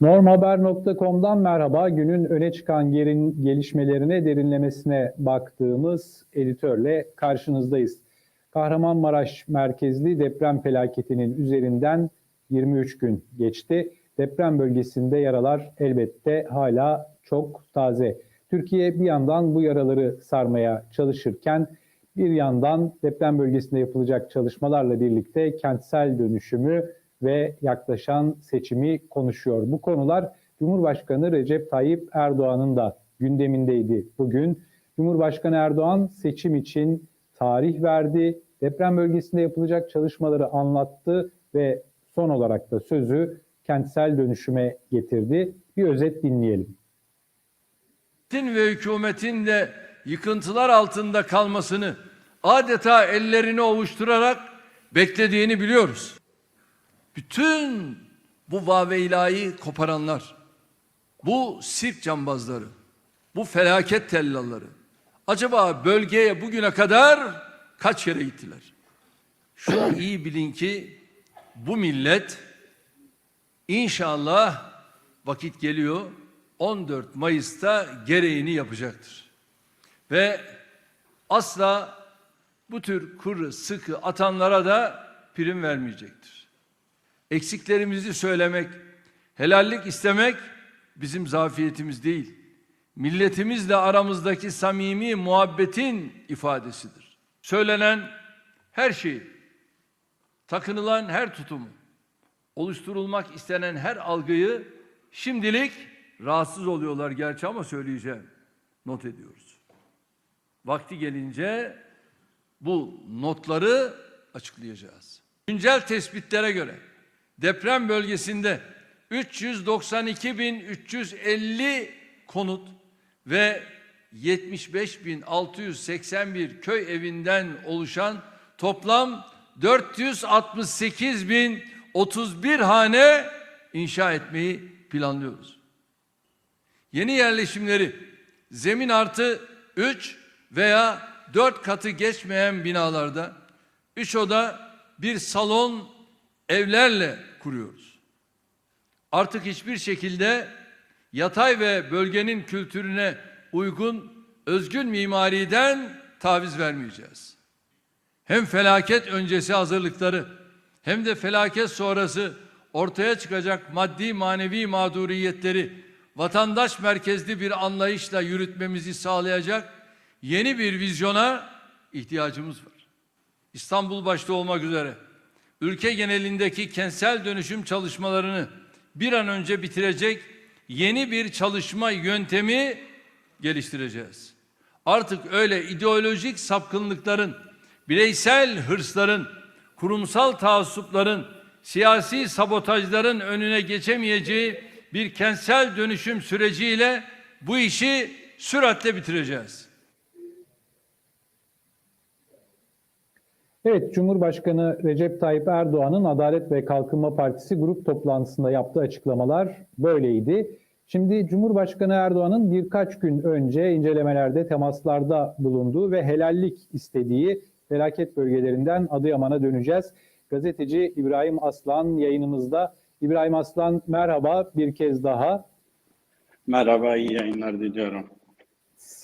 Normhaber.com'dan merhaba. Günün öne çıkan gerin, gelişmelerine, derinlemesine baktığımız editörle karşınızdayız. Kahramanmaraş merkezli deprem felaketinin üzerinden 23 gün geçti. Deprem bölgesinde yaralar elbette hala çok taze. Türkiye bir yandan bu yaraları sarmaya çalışırken bir yandan deprem bölgesinde yapılacak çalışmalarla birlikte kentsel dönüşümü ve yaklaşan seçimi konuşuyor. Bu konular Cumhurbaşkanı Recep Tayyip Erdoğan'ın da gündemindeydi bugün. Cumhurbaşkanı Erdoğan seçim için tarih verdi, deprem bölgesinde yapılacak çalışmaları anlattı ve son olarak da sözü kentsel dönüşüme getirdi. Bir özet dinleyelim. Devletin ve hükümetin de yıkıntılar altında kalmasını adeta ellerini ovuşturarak beklediğini biliyoruz. Bütün bu vaveylayı koparanlar, bu sirk cambazları, bu felaket tellalları acaba bölgeye bugüne kadar kaç kere gittiler? Şunu iyi bilin ki bu millet inşallah vakit geliyor 14 Mayıs'ta gereğini yapacaktır. Ve asla bu tür kuru sıkı atanlara da prim vermeyecektir. Eksiklerimizi söylemek, helallik istemek bizim zafiyetimiz değil. Milletimizle aramızdaki samimi muhabbetin ifadesidir. Söylenen her şey, takınılan her tutumu, oluşturulmak istenen her algıyı şimdilik rahatsız oluyorlar gerçi ama söyleyeceğim. Not ediyoruz. Vakti gelince bu notları açıklayacağız. Güncel tespitlere göre deprem bölgesinde 392.350 konut ve 75.681 köy evinden oluşan toplam 468.031 hane inşa etmeyi planlıyoruz. Yeni yerleşimleri zemin artı 3 veya 4 katı geçmeyen binalarda 3 oda bir salon evlerle kuruyoruz. Artık hiçbir şekilde yatay ve bölgenin kültürüne uygun özgün mimariden taviz vermeyeceğiz. Hem felaket öncesi hazırlıkları hem de felaket sonrası ortaya çıkacak maddi manevi mağduriyetleri vatandaş merkezli bir anlayışla yürütmemizi sağlayacak yeni bir vizyona ihtiyacımız var. İstanbul başta olmak üzere ülke genelindeki kentsel dönüşüm çalışmalarını bir an önce bitirecek yeni bir çalışma yöntemi geliştireceğiz. Artık öyle ideolojik sapkınlıkların, bireysel hırsların, kurumsal taassupların, siyasi sabotajların önüne geçemeyeceği bir kentsel dönüşüm süreciyle bu işi süratle bitireceğiz. Evet, Cumhurbaşkanı Recep Tayyip Erdoğan'ın Adalet ve Kalkınma Partisi grup toplantısında yaptığı açıklamalar böyleydi. Şimdi Cumhurbaşkanı Erdoğan'ın birkaç gün önce incelemelerde, temaslarda bulunduğu ve helallik istediği felaket bölgelerinden Adıyaman'a döneceğiz. Gazeteci İbrahim Aslan yayınımızda. İbrahim Aslan merhaba bir kez daha. Merhaba, iyi yayınlar diliyorum.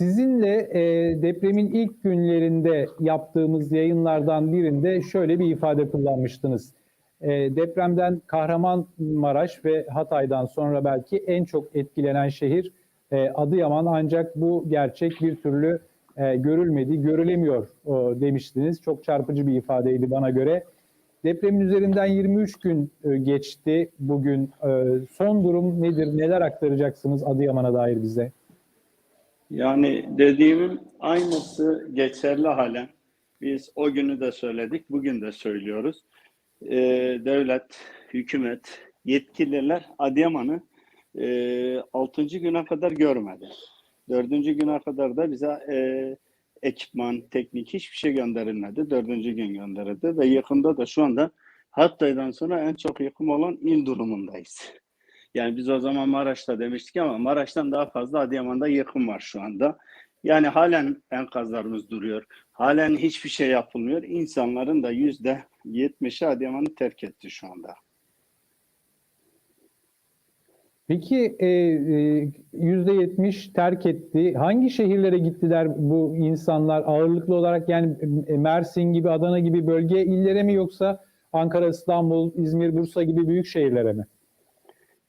Sizinle e, depremin ilk günlerinde yaptığımız yayınlardan birinde şöyle bir ifade kullanmıştınız. E, depremden Kahramanmaraş ve Hatay'dan sonra belki en çok etkilenen şehir e, Adıyaman ancak bu gerçek bir türlü e, görülmedi, görülemiyor o, demiştiniz. Çok çarpıcı bir ifadeydi bana göre. Depremin üzerinden 23 gün e, geçti bugün. E, son durum nedir? Neler aktaracaksınız Adıyaman'a dair bize? Yani dediğimin aynısı geçerli halen. Biz o günü de söyledik, bugün de söylüyoruz. Ee, devlet, hükümet, yetkililer Adıyaman'ı e, 6. güne kadar görmedi. 4. güne kadar da bize e, ekipman, teknik hiçbir şey gönderilmedi. 4. gün gönderildi ve yakında da şu anda Hatay'dan sonra en çok yıkım olan il durumundayız. Yani biz o zaman Maraş'ta demiştik ama Maraş'tan daha fazla Adıyaman'da yıkım var şu anda. Yani halen enkazlarımız duruyor. Halen hiçbir şey yapılmıyor. İnsanların da yüzde yetmişi Adıyaman'ı terk etti şu anda. Peki e, e, %70 terk etti. Hangi şehirlere gittiler bu insanlar ağırlıklı olarak yani e, Mersin gibi Adana gibi bölge illere mi yoksa Ankara, İstanbul, İzmir, Bursa gibi büyük şehirlere mi?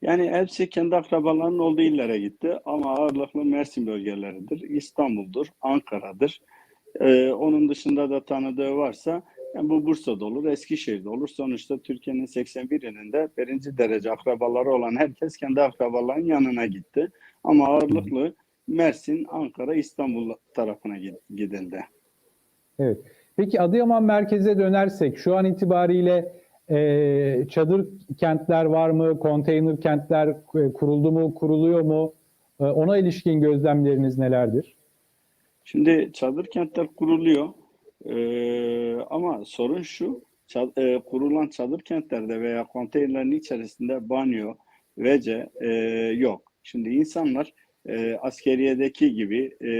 Yani hepsi kendi akrabalarının olduğu illere gitti ama ağırlıklı Mersin bölgeleridir, İstanbul'dur, Ankara'dır. Ee, onun dışında da tanıdığı varsa yani bu Bursa'da olur, Eskişehir'de olur. Sonuçta Türkiye'nin 81 ilinde birinci derece akrabaları olan herkes kendi akrabalarının yanına gitti. Ama ağırlıklı Mersin, Ankara, İstanbul tarafına gi- gidildi. Evet. Peki Adıyaman merkeze dönersek şu an itibariyle e, çadır kentler var mı? Konteyner kentler e, kuruldu mu? Kuruluyor mu? E, ona ilişkin gözlemleriniz nelerdir? Şimdi çadır kentler kuruluyor. Ee, ama sorun şu, ça- e, kurulan çadır kentlerde veya konteynerlerin içerisinde banyo, vece e, yok. Şimdi insanlar e, askeriyedeki gibi e,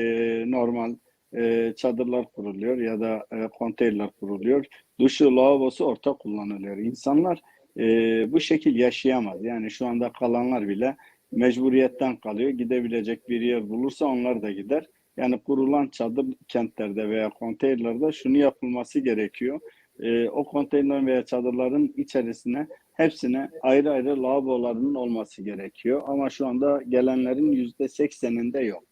normal e, çadırlar kuruluyor ya da e, konteynerler kuruluyor. Duşu, lavabosu ortak kullanılıyor. İnsanlar e, bu şekil yaşayamaz. Yani şu anda kalanlar bile mecburiyetten kalıyor. Gidebilecek bir yer bulursa onlar da gider. Yani kurulan çadır kentlerde veya konteynerlerde şunu yapılması gerekiyor. Ee, o konteyner veya çadırların içerisine hepsine ayrı ayrı lavabolarının olması gerekiyor. Ama şu anda gelenlerin yüzde sekseninde yok.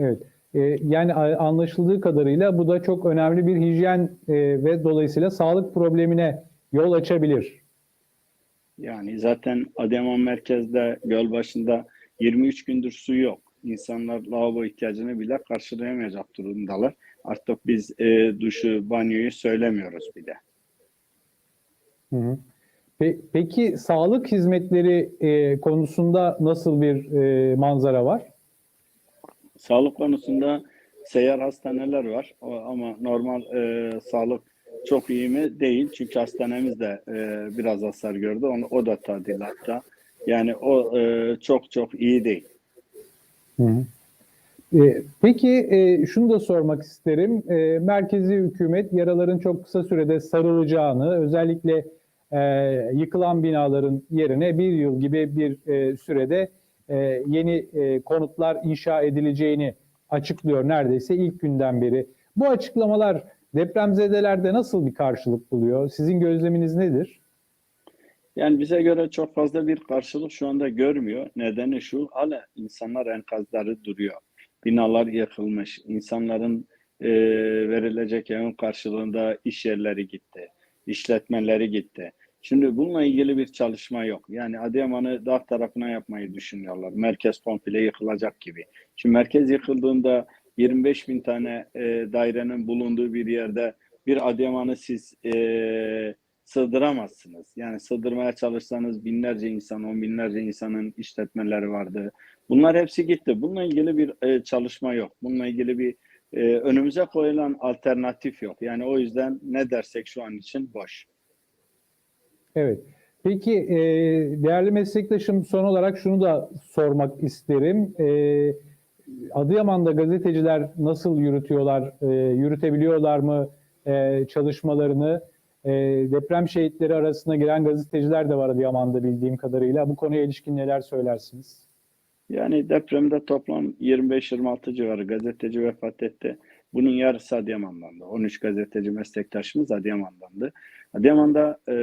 Evet. E, yani anlaşıldığı kadarıyla bu da çok önemli bir hijyen e, ve dolayısıyla sağlık problemine yol açabilir. Yani zaten Adıyaman merkezde göl başında 23 gündür su yok. İnsanlar lavabo ihtiyacını bile karşılayamayacak durumdalar. Artık biz e, duşu, banyoyu söylemiyoruz bile. Hı hı. Pe- peki sağlık hizmetleri e, konusunda nasıl bir e, manzara var? Sağlık konusunda seyyar hastaneler var ama normal e, sağlık çok iyi mi? Değil. Çünkü hastanemiz de e, biraz hasar gördü. Onu, o da tadilatta. Yani o e, çok çok iyi değil. Hı hı. E, Peki e, şunu da sormak isterim. E, Merkezi hükümet yaraların çok kısa sürede sarılacağını, özellikle e, yıkılan binaların yerine bir yıl gibi bir e, sürede e, yeni e, konutlar inşa edileceğini açıklıyor neredeyse ilk günden beri. Bu açıklamalar depremzedelerde nasıl bir karşılık buluyor? Sizin gözleminiz nedir? Yani bize göre çok fazla bir karşılık şu anda görmüyor. Nedeni şu, hala insanlar enkazları duruyor. Binalar yıkılmış. İnsanların e, verilecek evin karşılığında iş yerleri gitti. işletmeleri gitti. Şimdi bununla ilgili bir çalışma yok. Yani Adıyaman'ı dağ tarafına yapmayı düşünüyorlar. Merkez komple yıkılacak gibi. Şimdi merkez yıkıldığında 25 bin tane e, dairenin bulunduğu bir yerde bir Adıyaman'ı siz e, sığdıramazsınız. Yani sığdırmaya çalışsanız binlerce insan, on binlerce insanın işletmeleri vardı. Bunlar hepsi gitti. Bununla ilgili bir e, çalışma yok. Bununla ilgili bir e, önümüze koyulan alternatif yok. Yani o yüzden ne dersek şu an için boş. Evet. Peki e, değerli meslektaşım son olarak şunu da sormak isterim. E, Adıyaman'da gazeteciler nasıl yürütüyorlar, e, yürütebiliyorlar mı e, çalışmalarını? E, deprem şehitleri arasına giren gazeteciler de var Adıyaman'da bildiğim kadarıyla. Bu konuya ilişkin neler söylersiniz? Yani depremde toplam 25-26 civarı gazeteci vefat etti. Bunun yarısı Adıyaman'dandı. 13 gazeteci meslektaşımız Adıyaman'dandı. Adıyaman'da e,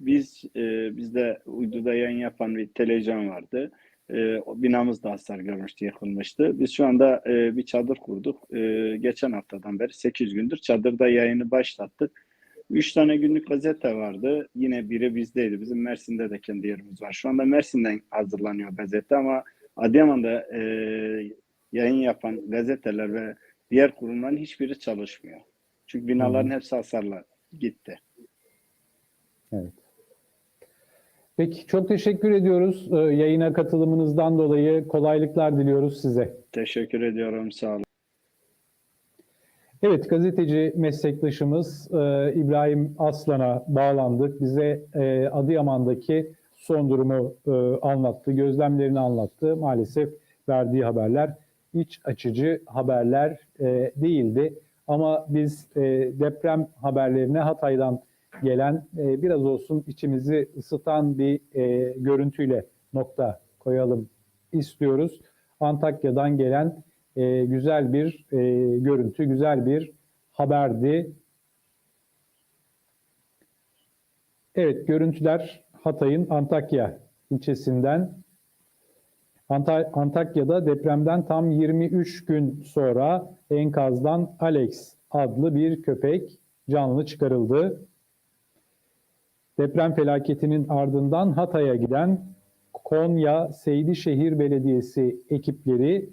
biz e, bizde uyduda yayın yapan bir televizyon vardı. E, binamız da hasar görmüştü, yıkılmıştı. Biz şu anda e, bir çadır kurduk. E, geçen haftadan beri 8 gündür çadırda yayını başlattık. Üç tane günlük gazete vardı. Yine biri bizdeydi. Bizim Mersin'de de kendi yerimiz var. Şu anda Mersin'den hazırlanıyor gazete ama Adıyaman'da e, yayın yapan gazeteler ve diğer kurumların hiçbiri çalışmıyor. Çünkü binaların hepsi hasarla gitti. Evet. Peki çok teşekkür ediyoruz e, yayına katılımınızdan dolayı. Kolaylıklar diliyoruz size. Teşekkür ediyorum. Sağ olun. Evet, gazeteci meslektaşımız e, İbrahim Aslan'a bağlandık. Bize e, Adıyaman'daki son durumu e, anlattı, gözlemlerini anlattı. Maalesef verdiği haberler iç açıcı haberler e, değildi. Ama biz e, deprem haberlerine Hatay'dan gelen e, biraz olsun içimizi ısıtan bir e, görüntüyle nokta koyalım istiyoruz. Antakya'dan gelen e, güzel bir e, görüntü, güzel bir haberdi. Evet, görüntüler Hatay'ın Antakya ilçesinden. Anta- Antakya'da depremden tam 23 gün sonra enkazdan Alex adlı bir köpek canlı çıkarıldı. Deprem felaketinin ardından Hatay'a giden Konya Seydişehir Belediyesi ekipleri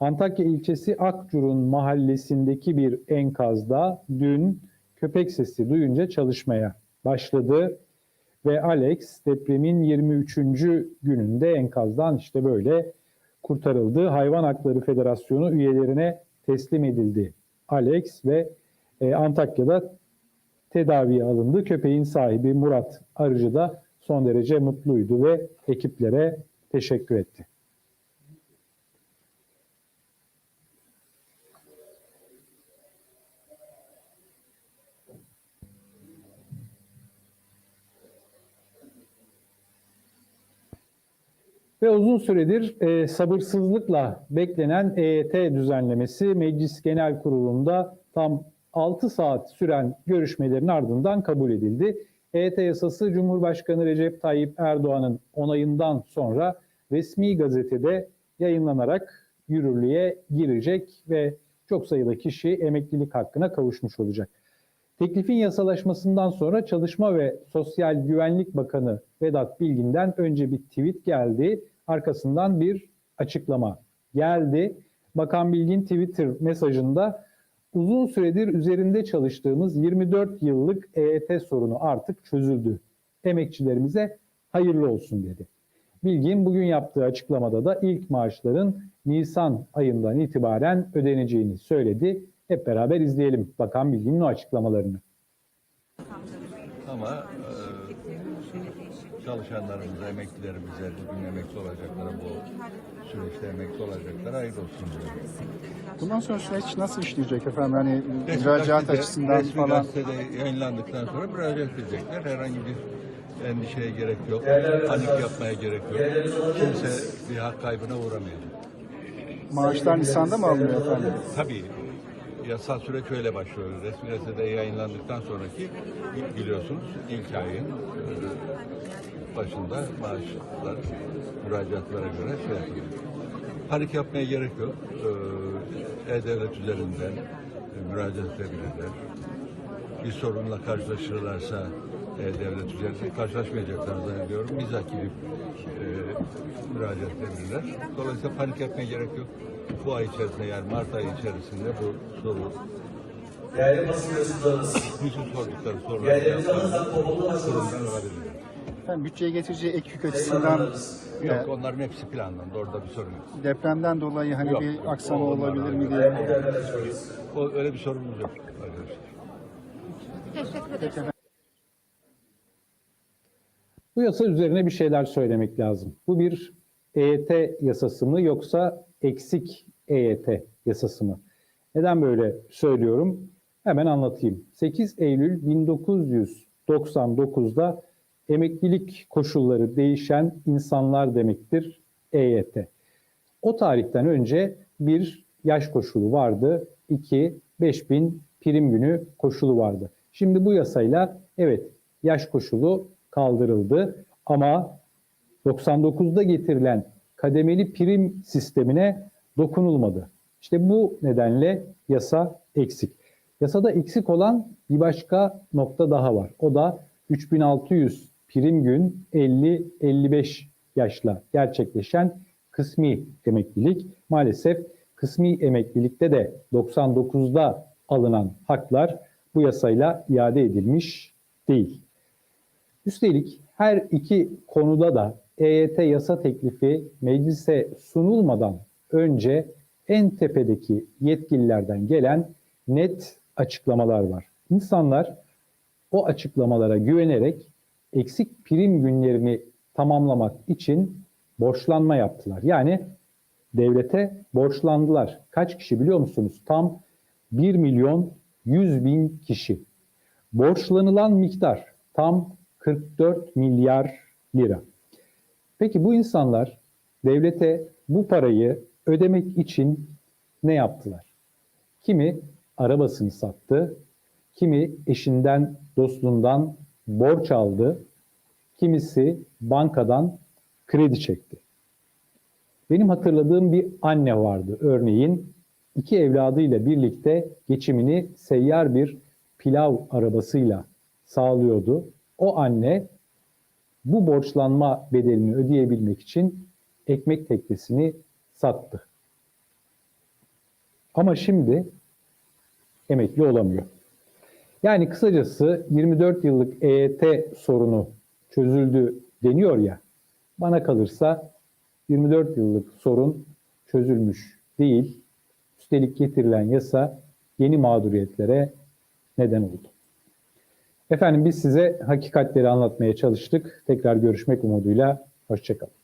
Antakya ilçesi Akçur'un mahallesindeki bir enkazda dün köpek sesi duyunca çalışmaya başladı ve Alex depremin 23. gününde enkazdan işte böyle kurtarıldı. Hayvan Hakları Federasyonu üyelerine teslim edildi. Alex ve e, Antakya'da tedaviye alındı. Köpeğin sahibi Murat Arıcı da son derece mutluydu ve ekiplere teşekkür etti. Ve uzun süredir e, sabırsızlıkla beklenen EYT düzenlemesi Meclis Genel Kurulu'nda tam 6 saat süren görüşmelerin ardından kabul edildi. EYT yasası Cumhurbaşkanı Recep Tayyip Erdoğan'ın onayından sonra resmi gazetede yayınlanarak yürürlüğe girecek ve çok sayıda kişi emeklilik hakkına kavuşmuş olacak. Teklifin yasalaşmasından sonra Çalışma ve Sosyal Güvenlik Bakanı Vedat Bilgin'den önce bir tweet geldi. Arkasından bir açıklama geldi. Bakan Bilgin Twitter mesajında uzun süredir üzerinde çalıştığımız 24 yıllık EYT sorunu artık çözüldü. Emekçilerimize hayırlı olsun dedi. Bilgin bugün yaptığı açıklamada da ilk maaşların Nisan ayından itibaren ödeneceğini söyledi. Hep beraber izleyelim Bakan Bilgin'in o açıklamalarını. Ama e, çalışanlarımıza, emeklilerimize, bugün emekli olacaklara, bu süreçte emekli olacaklara hayırlı olsun diyorum. Bundan sonra süreç nasıl işleyecek efendim? Hani Resmi müracaat gazetede- açısından resmi falan. gazetede yayınlandıktan sonra müracaat edecekler. Herhangi bir endişeye gerek yok. Panik yapmaya gerek yok. Kimse bir hak kaybına uğramayacak. Maaşlar Nisan'da mı alınıyor efendim? Tabii yasal süreç öyle başlıyor. Resmi gazetede yayınlandıktan sonraki biliyorsunuz ilk ayın e, başında maaşlar müracaatlara göre şey yapılıyor. Panik yapmaya gerek yok. Ee, E-Devlet üzerinden e, müracaat edebilirler. Bir sorunla karşılaşırlarsa E-Devlet üzerinden karşılaşmayacaklarını zannediyorum. Bizzat gidip e, müracaat edebilirler. Dolayısıyla panik yapmaya gerek yok. Bu ay içerisinde yani Mart ayı içerisinde bu soru Değerli basın mensuplarımız, bütün sordukları soruları kurumdan alabilirler. Efendim bütçeye getireceği ek yük açısından Yok onların hepsi planlandı. Orada bir sorun yok. e, depremden dolayı hani Yok. bir aksama O- onlar olabilir mi diye. O, öyle bir sorunumuz yok arkadaşlar. Bu yasa üzerine bir şeyler söylemek lazım. Bu bir EYT yasası mı yoksa eksik EYT yasası mı? Neden böyle söylüyorum? Hemen anlatayım. 8 Eylül 1999'da emeklilik koşulları değişen insanlar demektir EYT. O tarihten önce bir yaş koşulu vardı. iki 5000 prim günü koşulu vardı. Şimdi bu yasayla evet yaş koşulu kaldırıldı ama 99'da getirilen kademeli prim sistemine dokunulmadı. İşte bu nedenle yasa eksik. Yasada eksik olan bir başka nokta daha var. O da 3600 prim gün 50-55 yaşla gerçekleşen kısmi emeklilik. Maalesef kısmi emeklilikte de 99'da alınan haklar bu yasayla iade edilmiş değil. Üstelik her iki konuda da EYT yasa teklifi meclise sunulmadan önce en tepedeki yetkililerden gelen net açıklamalar var. İnsanlar o açıklamalara güvenerek eksik prim günlerini tamamlamak için borçlanma yaptılar. Yani devlete borçlandılar. Kaç kişi biliyor musunuz? Tam 1 milyon 100 bin kişi. Borçlanılan miktar tam 44 milyar lira. Peki bu insanlar devlete bu parayı ödemek için ne yaptılar? Kimi arabasını sattı, kimi eşinden, dostundan borç aldı, kimisi bankadan kredi çekti. Benim hatırladığım bir anne vardı örneğin. iki evladıyla birlikte geçimini seyyar bir pilav arabasıyla sağlıyordu. O anne bu borçlanma bedelini ödeyebilmek için ekmek teknesini sattı. Ama şimdi emekli olamıyor. Yani kısacası 24 yıllık EYT sorunu çözüldü deniyor ya. Bana kalırsa 24 yıllık sorun çözülmüş değil. Üstelik getirilen yasa yeni mağduriyetlere neden oldu. Efendim biz size hakikatleri anlatmaya çalıştık. Tekrar görüşmek umuduyla. Hoşçakalın.